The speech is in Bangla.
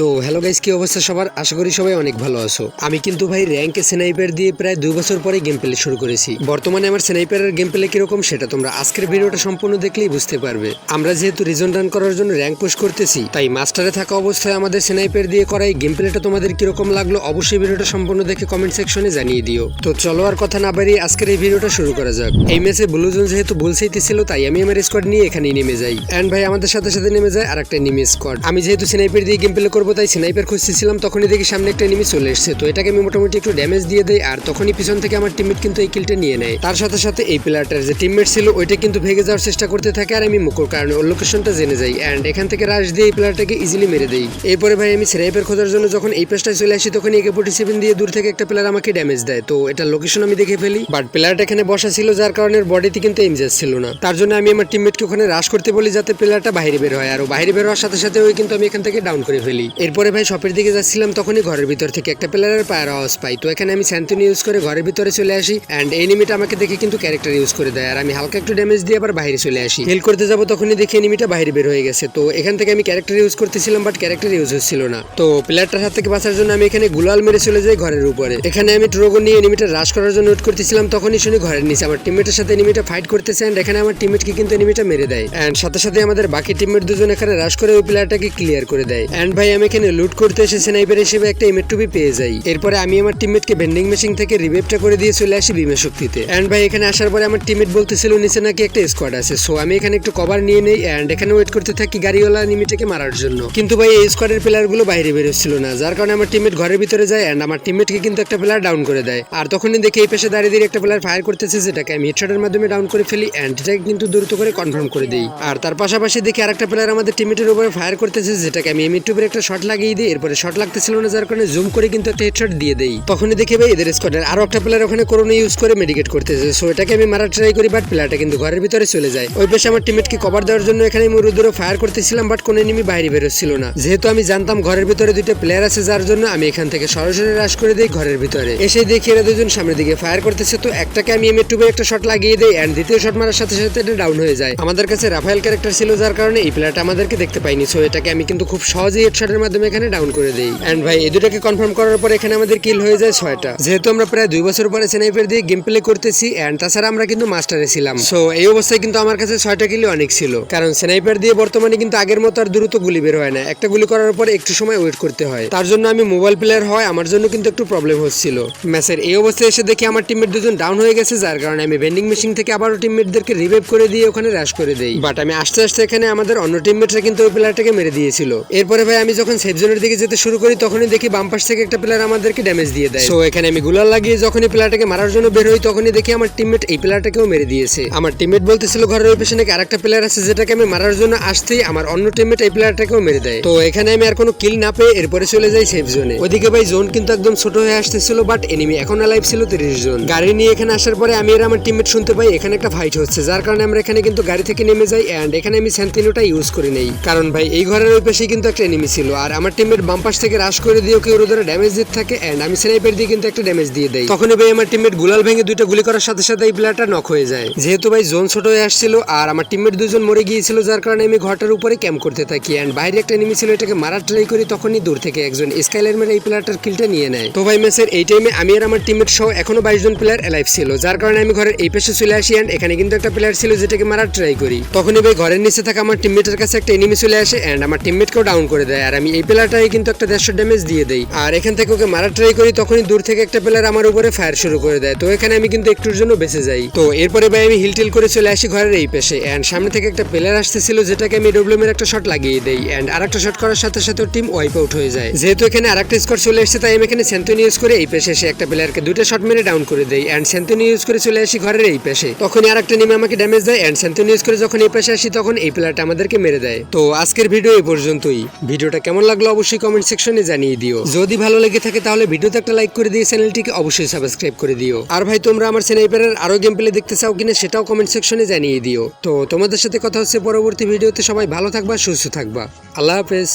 তো হ্যালো গাইস কি অবস্থা সবার? আশা করি সবাই অনেক ভালো আছো। আমি কিন্তু ভাই র্যাঙ্কে স্নাইপার দিয়ে প্রায় দুই বছর পরে গেম প্লে শুরু করেছি। বর্তমানে আমার স্নাইপারের গেম প্লে কীরকম সেটা তোমরা আজকের ভিডিওটা সম্পূর্ণ দেখলেই বুঝতে পারবে। আমরা যেহেতু রিজন রান করার জন্য র্যাঙ্ক পুশ করতেছি, তাই মাস্টারে থাকা অবস্থায় আমাদের স্নাইপার দিয়ে করা এই গেম প্লেটা তোমাদের কীরকম লাগল অবশ্যই ভিডিওটা সম্পূর্ণ দেখে কমেন্ট সেকশনে জানিয়ে দিও। তো চলো আর কথা না বাড়িয়ে আজকের এই ভিডিওটা শুরু করা যাক। এই ম্যাচে ব্লুজন যেহেতু ভুল ছিল, তাই আমি আমার স্কোয়াড নিয়ে এখানেই নেমে যাই। এন্ড ভাই আমাদের সাথে সাথে নেমে যায় আর একটা এনিমি স্কোয়াড আমি যেহেতু স্নাইপার দিয়ে গেম প্লে করব তাই স্নাইপার খুঁজতেছিলাম, তখনই দেখি সামনে একটা এনিমি চলে এসেছে। তো এটাকে আমি মোটামুটি একটু ড্যামেজ দিয়ে দেয় আর তখনই পিছন থেকে আমার টিমমেট কিন্তু এই কিলটা নিয়ে নেয়। তার সাথে সাথে এই প্লেয়ারটার যে টিমমেট ছিল, ওইটা কিন্তু ভেঙে যাওয়ার চেষ্টা করতে থাকে, আর আমি মুকুর কারণে ওর লোকেশনটা জেনে যাই। অ্যান্ড এখান থেকে রাশ দিয়ে এই প্লেয়ারটাকে ইজিলি মেরে দেই। এরপরে ভাই আমি স্নাইপার খোঁজার জন্য যখন এই পেজটায় চলে আসি তখন একে ফোর্টি সেভেন দিয়ে দূর থেকে একটা প্লেয়ার আমাকে ড্যামেজ দেয়। তো এটা লোকেশন আমি দেখে ফেলি। বাট প্লেয়ারটা এখানে বসা ছিল, যার কারণে বডিতে কিন্তু এম ছিল না। তার জন্য আমি আমার টিমমেটকে ওখানে রাশ করতে বলি, যাতে প্লেয়ারটা বাইরে বের হয়। আর বাইরে বের হওয়ার সাথে সাথে ওই কিন্তু আমি এখান থেকে ডাউন করে ফেলি। এরপরে ভাই শপের দিকে যাচ্ছিলাম তখনই ঘরের ভিতর থেকে একটা প্লেয়ারের পায়ের আওয়াজ পাই। তো এখানে আমি স্যান্থনি ইউজ করে ঘরের ভিতরে চলে আসি অ্যান্ড এনিমিটা আমাকে দেখে কিন্তু ক্যারেক্টার ইউজ করে দেয়। আর আমি হালকা একটু ড্যামেজ দিয়ে আবার বাইরে চলে আসি। হেল করতে যাব তখনই দেখি এনিমিটা বাইরে বের হয়ে গেছে। তো এখান থেকে আমি ক্যারেক্টার ইউজ করতেছিলাম বাট ক্যারেক্টার ইউজ হচ্ছিল না। তো প্লেয়ারটার হাত থেকে বাঁচার জন্য আমি এখানে গুলাল মেরে চলে যাই ঘরের উপরে। এখানে আমি ট্রোগন নিয়ে এনিমিটা রাশ করার জন্য ওয়েট করতেছিলাম তখনই শুনি ঘরের নিচে আমার টিমমেটের সাথে এনিমিটা ফাইট করতেছে অ্যান্ড এখানে আমার টিমমেটকে কিন্তু এনিমিটা মেরে দেয়। অ্যান্ড সাথে সাথে আমাদের বাকি টিমমেট দুজন এখানে রাশ করে ওই প্লেয়ারটাকে ক্লিয়ার করে দেয়। অ্যান্ড ভাই আমি এখানে লুট করতে এসে স্নাইপার হিসেবে একটা এমএট টুবি পেয়ে যাই। এরপরে আমি আমার টিমমেটকে ভেন্ডিং মেশিন থেকে রিভেভটা করে দিয়ে চলে আসি বিমা শক্তিতে। অ্যান্ড ভাই, এখানে আসার পরে আমার টিমমেট বলতেছিল, নিচে নাকি একটা স্কোয়াড আছে। সো আমি এখানে একটু কভার নিয়ে নেই অ্যান্ড এখানে ওয়েট করতে থাকি গাড়িওয়ালা নিমিটাকে মারার জন্য। কিন্তু ভাই, এই স্কোয়াডের প্লেয়ারগুলো বাইরে বেরোচ্ছিল না, যার কারণে আমার টিমমেট ঘরের ভিতরে যায় অ্যান্ড আমার টিমমেটকে কিন্তু একটা প্লেয়ার ডাউন করে দেয়। আর তখনই দেখি এই পেশে দাঁড়িয়ে দিয়ে একটা প্লেয়ার ফায়ার করতেছে, যেটাকে আমি হেডশটের মাধ্যমে ডাউন করে ফেলি অ্যান্ড এটাকে কিন্তু দ্রুত করে কনফার্ম করে দিই। আর তার পাশাপাশি দেখি আরেকটা প্লেয়ার আমাদের টিমমেটের উপরে ফায়ার করতেছে, যেটাকে আমি এম টুবের একটা শট লাগিয়ে দিই এরপরে শট লাগতেছিল না, যার কারণে জুম করে কিন্তু একটা হেডশট দিয়ে দেই। তখনই দেখে ভাই এদের স্কোয়াডের আরও একটা প্লেয়ার ওখানে করোনা ইউজ করে মেডিকেট করতেছে। সো এটাকে আমি মারার ট্রাই করি বাট প্লেয়ারটা কিন্তু ঘরের ভিতরে চলে যায়। ওই পেশে আমার টিমমেটকে কভার দেওয়ার জন্য এখানে মরুদুরো ফায়ার করতেছিলাম বাট কোনো এনিমি বাইরে বেরোচ্ছিল না। যেহেতু আমি জানতাম ঘরের ভিতরে দুইটা প্লেয়ার আছে, যার জন্য আমি এখান থেকে সরাসরি রাশ করে দিই ঘরের ভিতরে। এসে দেখি এরা দুজন সামনের দিকে ফায়ার করতেছে, তো একটাকে আমি এমএ টুবে একটা শট লাগিয়ে দিই এন্ড দ্বিতীয় শট মারার সাথে সাথে এটা ডাউন হয়ে যায়। আমাদের কাছে রাফায়েল ক্যারেক্টার ছিল, যার কারণে এই প্লেয়ারটা আমাদেরকে দেখতে পাইনি। সো এটাকে আমি কিন্তু খুব সহজেই হেডশটের মাধ্যমে এখানে ডাউন করে দিই। এন্ড ভাই, এই দুটাকে কনফার্ম করার পর এখানে আমাদের কিল হয়ে যায় ছয়টা। যেহেতু আমরা প্রায় দুই বছর পরে স্নাইপার দিয়ে গেম প্লে করতেছি এন্ড তাছাড়া আমরা কিন্তু মাস্টারে ছিলাম। সো এই অবস্থায় কিন্তু আমার কাছে ছয়টা কিলি অনেক ছিল। কারণ স্নাইপার দিয়ে বর্তমানে কিন্তু আগের মতো আর দ্রুত গুলি বের হয় না। একটা গুলি করার পর একটু সময় ওয়েট করতে হয়। তার জন্য আমি মোবাইল প্লেয়ার হয়, আমার জন্য কিন্তু একটু প্রবলেম হচ্ছিল। ম্যাচের এই অবস্থায় এসে দেখি আমার টিমমেট দুজন ডাউন হয়ে গেছে, যার কারণে আমি ভেন্ডিং মেশিন থেকে আবারও টিমমেটদেরকে রিভাইভ করে দিয়ে ওখানে র্যাশ করে দেই। বাট আমি আস্তে আস্তে এখানে আমাদের অন্য টিমমেটরা কিন্তু ওই প্লেয়ারটাকে মেরে দিয়েছিল। এরপরে ভাই, আমি যখন সেফ জোনের দিকে যেতে শুরু করি, তখনই দেখি বাম পাশ থেকে একটা প্লেয়ার আমাদেরকে ড্যামেজ দিয়ে দেয়। সো এখানে আমি গুলাল লাগিয়ে যখনই প্লেয়ারটাকে মারার জন্য বের হই, তখনই দেখি আমার টিমমেট এই প্লেয়ারটাকেও মেরে দিয়েছে। আমার টিমমেট বলতেছিল, ঘরের ওই পেছনে আরেকটা প্লেয়ার আছে যেটাকে আমি মারার জন্য আসতেই আমার অন্য টিমমেট এই প্লেয়ারটাকেও মেরে দেয়? তো, এখানে আমি আর কোনো কিল না পেয়ে এরপরে চলে যাই সেফ জোনে ওদিকে ভাই জোন কিন্তু একদম ছোট হয়ে আসতেছিল বাট এনিমি এখন লাইভ ছিল তিরিশ জন। গাড়ি নিয়ে এখানে আসার পরে আমি আর আমার টিমমেট শুনতে পাই, এখানে একটা ফাইট হচ্ছে, যার কারণে আমরা এখানে কিন্তু গাড়ি থেকে নেমে যাই এন্ড এখানে আমি স্যান্তিনোটা ইউজ করে নেই। কারণ ভাই, এই ঘরের ওই পাশেই কিন্তু একটা এনিমি ছিল। আর আমার টিমমেট বাম পাশ থেকে রাশ করে দিয়ে ওর ধরে ড্যামেজ দিতে থাকে এন্ড আমি স্নাইপার দিয়ে কিন্তু একটা ড্যামেজ দিয়ে দেয় তখনই ভাই আমার টিমমেট গুলাল ভেঙে দুইটা গুলি করার সাথে সাথে এই প্লেয়ারটা নক হয়ে যায়। যেহেতু ভাই জোন ছোট হয়ে আসছিল, আর আমার টিমমেট দুজন মরে গিয়েছিল, যার কারণে আমি ঘরটার উপরে ক্যাম্প করতে থাকি এন্ড বাইরে একটা এনিমি ছিল, এটাকে মারার ট্রাই করি, তখনই দূর থেকে একজন স্কাইলার মেরে এই প্লেয়ারটার কিলটা নিয়ে নেয়। তো ভাই ম্যাচের এই টাইমে আমি আর আমার টিমমেট সহ এখনও বাইশ জন প্লেয়ার অ্যালাইভ ছিল, যার কারণে আমি ঘরের এই পাশে চলে আসি অ্যান্ড এখানে কিন্তু একটা প্লেয়ার ছিল যেটাকে মারার ট্রাই করি। তখনই ভাই ঘরের নিচে থাকা আমার টিমমেটের কাছে একটা এনিমি চলে আসে অ্যান্ড আমার টিমমেটকেও ডাউন করে দেয়, আর আমি এই প্লেয়ারটাই কিন্তু একটা দেড়শো ড্যামেজ দিয়ে দেই। আর এখান থেকে ওকে মারার ট্রাই করি, তখনই দূর থেকে একটা প্লেয়ার আমার উপরে ফায়ার শুরু করে দেয়। তো এখানে আমি কিন্তু একটুর জন্য বেঁচে যাই। তো এরপরে ভাই আমি হিল টিল করে চলে আসি ঘরের এই পেশে। এন্ড সামনে থেকে একটা প্লেয়ার আসতেছিল, যেটাকে আমি ডব্লিউএম এর একটা শট লাগিয়ে দেই। এন্ড আর একটা শট করার সাথে সাথে টিম ওয়াইপ আউট হয়ে যায়। যেহেতু এখানে আর একটা স্কোর চলে এসেছে, তাই আমি এখানে স্যান্থনি ইউজ করে এই পেশে এসে একটা প্লেয়ারকে দুটো শট মেরে ডাউন করে দেই। অ্যান্ড স্যান্থনি ইউজ করে চলে আসি ঘরের এই পেশে। তখনই আর একটা নিমে আমাকে ড্যামেজ দেয়। এন্ড স্যান্থনি ইউজ করে যখন এই পেশে আসি, তখন এই প্লেয়ারটা আমাদেরকে মেরে দেয়। তো আজকের ভিডিও এই পর্যন্তই। ভিডিওটা কেমন লাগল অবশ্যই কমেন্ট সেকশনে জানিয়ে দিও। যদি ভালো লেগে থাকে তাহলে ভিডিওতে একটা লাইক করে দিয়ে চ্যানেলটিকে অবশ্যই সাবস্ক্রাইব করে দিও। আর ভাই, তোমরা আমার স্নাইপারের আরও গেম প্লে দেখতে চাও কিনা সেটাও কমেন্ট সেকশনে জানিয়ে দিও। তো তোমাদের সাথে কথা হচ্ছে পরবর্তী ভিডিওতে। সবাই ভালো থাকবা, সুস্থ থাকবা। আল্লাহ হাফেজ।